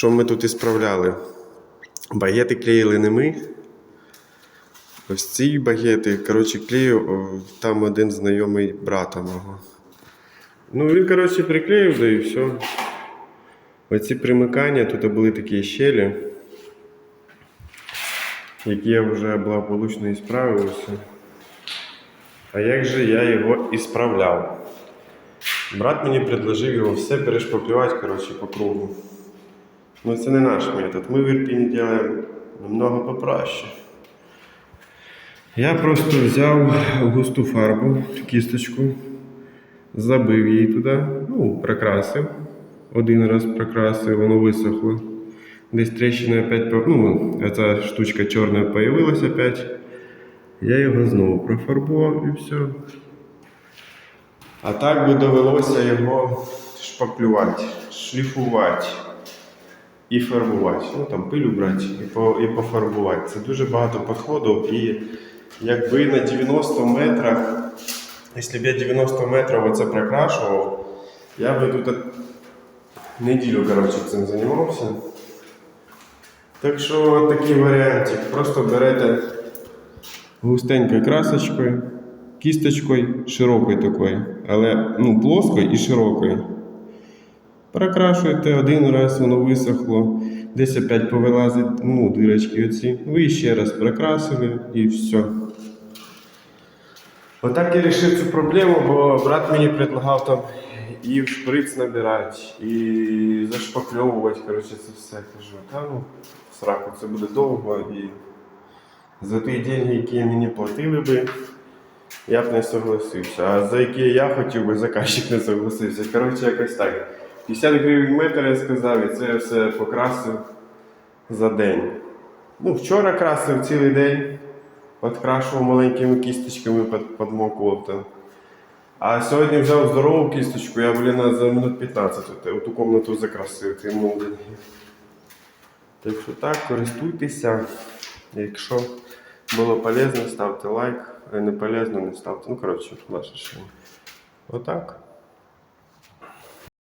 Що ми тут і справляли? Багети клеїли не ми. Ось ці багети, коротше, клею там один знайомий брата мого. Ну, він, коротше, приклеїв, да і все. Оці примикання, тут були такі щелі, які я вже благополучно і справився. А як же я його і справляв? Брат мені предложив його все перешпаклювати, коротше, по кругу. Ну це не наш метод. Ми в Ірпіні робимо намного попроще. Я просто взяв густу фарбу, кісточку, забив її туди, ну, прокрасив. Один раз прокрасив, воно висохло. Десь тріщина опять, ну, ця штучка чорна появилась опять. Я його знову профарбував і все. А так би довелося його шпаклювати, шліфувати і фарбувати. Ну там пилю брати і, по, і пофарбувати. Це дуже багато підходів. І якби на 90 метрах, якщо б я 90 метрів оце прокрашував, я би тут неділю коротше, цим займався. Так що такий варіантик. Просто берете густенькою красочкою, кісточкою, широкою такою, але ну, плоскою і широкою. Прокрашуєте один раз, воно висохло, десь опять повилазить ну, дирочки оці. Ви ще раз прокрасили і все. Отак я вирішив цю проблему, бо брат мені предлагав там і в шприц набирати, і зашпакльовувати, коротше, це все. Кажу, та ну, сраку це буде довго і за ті деньги, які мені платили би, я б не согласився. А за які я хотів би, заказчик не согласився. Коротше, якось так. 50 гривень метр я сказав, і це я все покрасив за день. Ну, вчора красив цілий день, підкрашував маленькими кісточками, під, там. А сьогодні взяв здорову кісточку, я, блін, за минут 15 от, ту комнату закрасив тим. Так що так, користуйтеся. Якщо було полезно, ставте лайк, а не полезно, не ставте. Ну, коротше, ваше рішення. Отак.